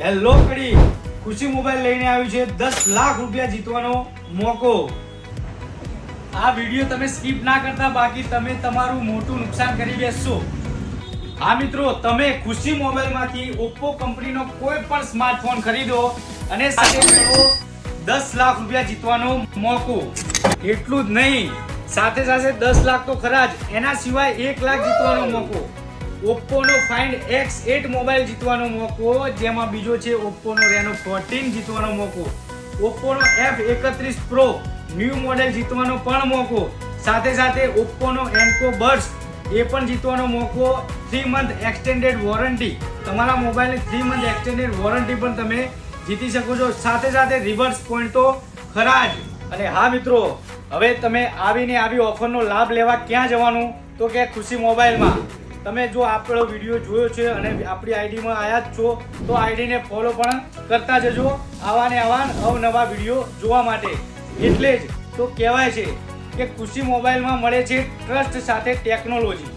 Hello કડી ખુશી mobile લઈને આવ્યું છે. દસ લાખ રૂપિયા જીતવાનો મોકો. આ વીડિયો તમે સ્કીપ ના કરતા, બાકી તમે તમારું મોટું નુકસાન કરી બેસશો. હા મિત્રો, તમે ખુશી મોબાઈલમાંથી ઓપ્પો કંપનીનો કોઈ પણ સ્માર્ટફોન ખરીદો અને સાથે મેળવો દસ લાખ રૂપિયા જીતવાનો મોકો. એટલું જ નહીં. સાથે સાથે દસ લાખ તો ખરા જ. એના સિવાય એક લાખ જીતવાનો મોકો. ઓપ્પોનો ફાઇન્ડ એક્સ એટ મોબાઈલ જીતવાનો મોકો, જેમાં બીજો છે ઓપ્પોનો રેનો ફોર્ટીન જીતવાનો મોકો. ઓપ્પોનો એફ એકત્રીસ પ્રો ન્યૂ મોડેલ જીતવાનો પણ મોકો. સાથે સાથે ઓપ્પોનો એન્કો બર્ડ્સ એ પણ જીતવાનો મોકો. થ્રી મંથ એક્સટેન્ડેડ વોરંટી તમારા મોબાઈલની થ્રી મંથ એક્સટેન્ડેડ વોરંટી પણ તમે જીતી શકો છો. સાથે સાથે રિવર્સ પોઈન્ટ ખરા જ. અને હા મિત્રો, હવે તમે આવીને આવી ઓફરનો લાભ લેવા ક્યાં જવાનું? તો કે ખુશી મોબાઈલમાં. તમે જો આપણો વીડિયો જોયો છે અને આપણી આઈડીમાં આવ્યા જ છો, તો આઈડીને ફોલો પણ કરતા જજો આવા ને અવનવા વીડિયો જોવા માટે. એટલે જ તો કહેવાય છે કે ખુશી મોબાઈલમાં મળે છે ટ્રસ્ટ સાથે ટેકનોલોજી